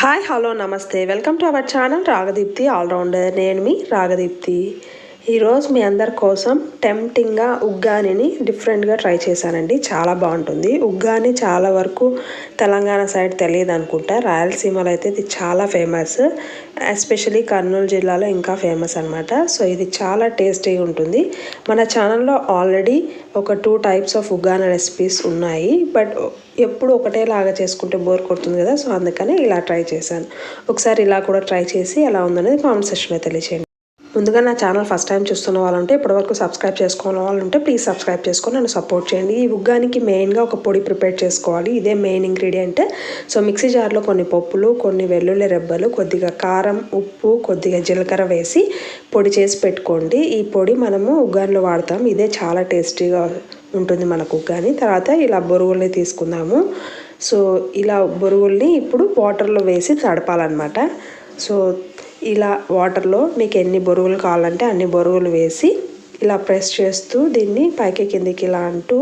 Hi hello నమస్తే welcome to our channel Ragadeepthi allrounder నేను మీ రాగదీప్తి ఈరోజు మీ అందరి కోసం టెంప్టింగ్గా ఉగ్గానిని డిఫరెంట్గా ట్రై చేశానండి. చాలా బాగుంటుంది. ఉగ్గాని చాలా వరకు తెలంగాణ సైడ్ తెలియదు అనుకుంటా. రాయలసీమలో అయితే ఇది చాలా ఫేమస్ ఎస్పెషలీ కర్నూలు జిల్లాలో ఇంకా ఫేమస్ అనమాట సో ఇది చాలా టేస్టీగా ఉంటుంది. మన ఛానల్లో ఆల్రెడీ ఒక టూ టైప్స్ ఆఫ్ ఉగ్గాన రెసిపీస్ ఉన్నాయి. బట్ ఎప్పుడు ఒకటేలాగా చేసుకుంటే బోర్ కొడుతుంది కదా సో అందుకని ఇలా ట్రై చేశాను. ఒకసారి ఇలా కూడా ట్రై చేసి ఎలా ఉందనేది కామెంట్ సెక్షన్లో తెలియచేయండి. ముందుగా నా ఛానల్ ఫస్ట్ టైం చూస్తున్న వాళ్ళుంటే ఇప్పటివరకు సబ్స్క్రైబ్ చేసుకున్న వాళ్ళు ఉంటే ప్లీజ్ సబ్స్క్రైబ్ చేసుకొని నన్ను సపోర్ట్ చేయండి. ఈ ఉగ్గానికి మెయిన్గా ఒక పొడి ప్రిపేర్ చేసుకోవాలి. ఇదే మెయిన్ ఇంగ్రీడియంట్. సో మిక్సీ జార్లో కొన్ని పప్పులు కొన్ని వెల్లుల్లి రెబ్బలు కొద్దిగా కారం ఉప్పు కొద్దిగా జీలకర్ర వేసి పొడి చేసి పెట్టుకోండి. ఈ పొడి మనము ఉగ్గాన్లో వాడతాం. ఇదే చాలా టేస్టీగా ఉంటుంది మనకు. కానీ తర్వాత ఇలా బొరుగుల్ని తీసుకుందాము. సో ఇలా బొరుగుల్ని ఇప్పుడు వాటర్లో వేసి తడపాలన్నమాట. సో ఇలా వాటర్లో మీకు ఎన్ని బొరుగులు కావాలంటే అన్ని బొరుగులు వేసి ఇలా ప్రెస్ చేస్తూ దీన్ని పైకి కిందికి ఇలా అంటూ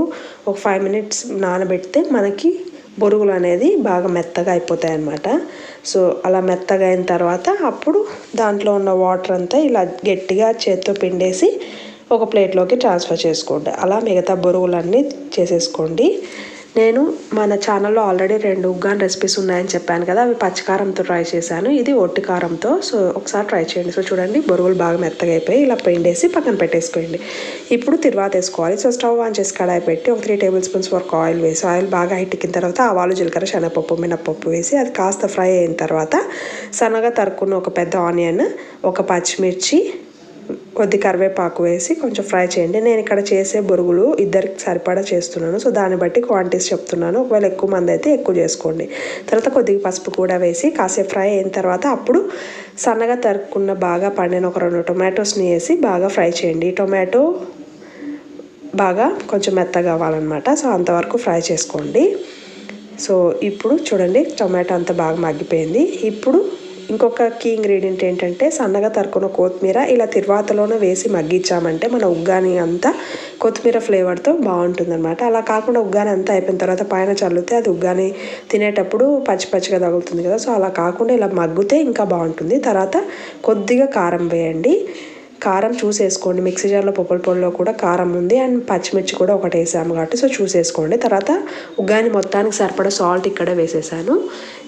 ఒక ఫైవ్ మినిట్స్ నానబెడితే మనకి బొరుగులు అనేది బాగా మెత్తగా అయిపోతాయి అన్నమాట సో అలా మెత్తగా అయిన తర్వాత అప్పుడు దాంట్లో ఉన్న వాటర్ అంతా ఇలా గట్టిగా చేత్తో పిండేసి ఒక ప్లేట్లోకి ట్రాన్స్ఫర్ చేసుకోండి. అలా మిగతా బరువులన్నీ చేసేసుకోండి. నేను మన ఛానల్లో ఆల్రెడీ రెండు ఉగ్గాన్ రెసిపీస్ ఉన్నాయని చెప్పాను కదా అవి పచ్చికారంతో ట్రై చేశాను. ఇది ఒట్టి కారంతో సో ఒకసారి ట్రై చేయండి. సో చూడండి బొరుగులు బాగా మెత్తగా అయిపోయి ఇలా పిండేసి పక్కన పెట్టేసుకోండి. ఇప్పుడు తిరువాత వేసుకోవాలి. సో స్టవ్ ఆన్ చేసి కడాయి పెట్టి ఒక త్రీ టేబుల్ స్పూన్స్ వరకు ఆయిల్ వేసి ఆయిల్ బాగా హైట్కిన తర్వాత ఆవాలు జీలకర్ర శనగపప్పు మినపప్పు వేసి అది కాస్త ఫ్రై అయిన తర్వాత సన్నగా తరుక్కున్న ఒక పెద్ద ఆనియన్ ఒక పచ్చిమిర్చి కొద్ది కరివేపాకు వేసి కొంచెం ఫ్రై చేయండి. నేను ఇక్కడ చేసే బొరుగులు ఇద్దరికి సరిపడా చేస్తున్నాను. సో దాన్ని బట్టి క్వాంటిటీస్ చెప్తున్నాను. ఒకవేళ ఎక్కువ మంది అయితే ఎక్కువ చేసుకోండి. తర్వాత కొద్దిగా పసుపు కూడా వేసి కాసేపు ఫ్రై అయిన తర్వాత అప్పుడు సన్నగా తరుక్కున్న బాగా పండిన ఒక రెండు టొమాటోస్ని వేసి బాగా ఫ్రై చేయండి. టొమాటో బాగా కొంచెం మెత్తగా అవ్వాలన్నమాట. సో అంతవరకు ఫ్రై చేసుకోండి. సో ఇప్పుడు చూడండి టొమాటో అంతా బాగా మగ్గిపోయింది. ఇప్పుడు ఇంకొక కీ ఇంగ్రీడియంట్ ఏంటంటే సన్నగా తరుకున్న కొత్తిమీర ఇలా తిరువాతలోనే వేసి మగ్గించామంటే మన ఉగ్గాని అంతా కొత్తిమీర ఫ్లేవర్తో బాగుంటుందన్నమాట. అలా కాకుండా ఉగ్గాని అంతా అయిపోయిన తర్వాత పైన చల్లితే అది ఉగ్గాని తినేటప్పుడు పచ్చి పచ్చిగా తగులుతుంది కదా. సో అలా కాకుండా ఇలా మగ్గితే ఇంకా బాగుంటుంది. తర్వాత కొద్దిగా కారం వేయండి. కారం చూసేసుకోండి. మిక్సీ జార్లో పప్పుల పొడిలో కూడా కారం ఉంది. అండ్ పచ్చిమిర్చి కూడా ఒకటి వేసాము కాబట్టి సో చూసేసుకోండి. తర్వాత ఉగ్గాని మొత్తానికి సరిపడా సాల్ట్ ఇక్కడ వేసేసాను.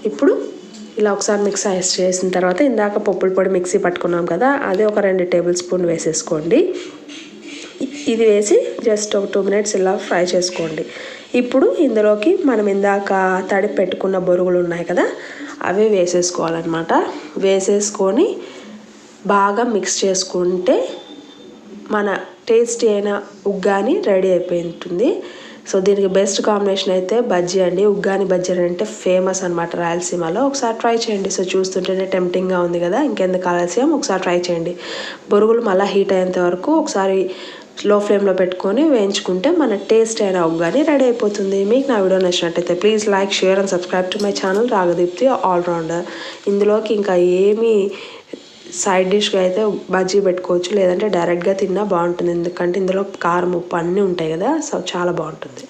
ఇప్పుడు ఇలా ఒకసారి మిక్స్ చేసిన తర్వాత ఇందాక పప్పుల పొడి మిక్సీ పట్టుకున్నాం కదా అదే ఒక రెండు టేబుల్ స్పూన్ వేసేసుకోండి. ఇది వేసి జస్ట్ ఒక టూ మినిట్స్ ఇలా ఫ్రై చేసుకోండి. ఇప్పుడు ఇందులోకి మనం ఇందాక తడి పెట్టుకున్న బొరుగులు ఉన్నాయి కదా అవి వేసేసుకోవాలన్నమాట. వేసేసుకొని బాగా మిక్స్ చేసుకుంటే మన టేస్టీ అయిన ఉగ్గాని రెడీ అయిపోయి ఉంటుంది. సో దీనికి బెస్ట్ కాంబినేషన్ అయితే బజ్జీ అండి. ఉగ్గాని బజ్జీ అంటే ఫేమస్ అనమాట రాయలసీమలో. ఒకసారి ట్రై చేయండి. సో చూస్తుంటేనే టెంప్టింగ్గా ఉంది కదా ఇంకెందుకు ఆలస్యం? ఒకసారి ట్రై చేయండి. బొరుగులు మళ్ళీ హీట్ అయ్యేంత వరకు ఒకసారి లో ఫ్లేమ్లో పెట్టుకొని వేయించుకుంటే మన టేస్ట్ అయిన ఉగ్గాని రెడీ అయిపోతుంది. మీకు నా వీడియో నచ్చినట్టయితే please like share and subscribe to my channel. Ragadeepthi allrounder ఇందులోకి ఇంకా ఏమీ సైడ్ డిష్గా అయితే బజ్జీ పెట్టుకోవచ్చు లేదంటే డైరెక్ట్గా తిన్నా బాగుంటుంది. ఎందుకంటే ఇందులో కారం ఉప్పు అన్నీ ఉంటాయి కదా సో చాలా బాగుంటుంది.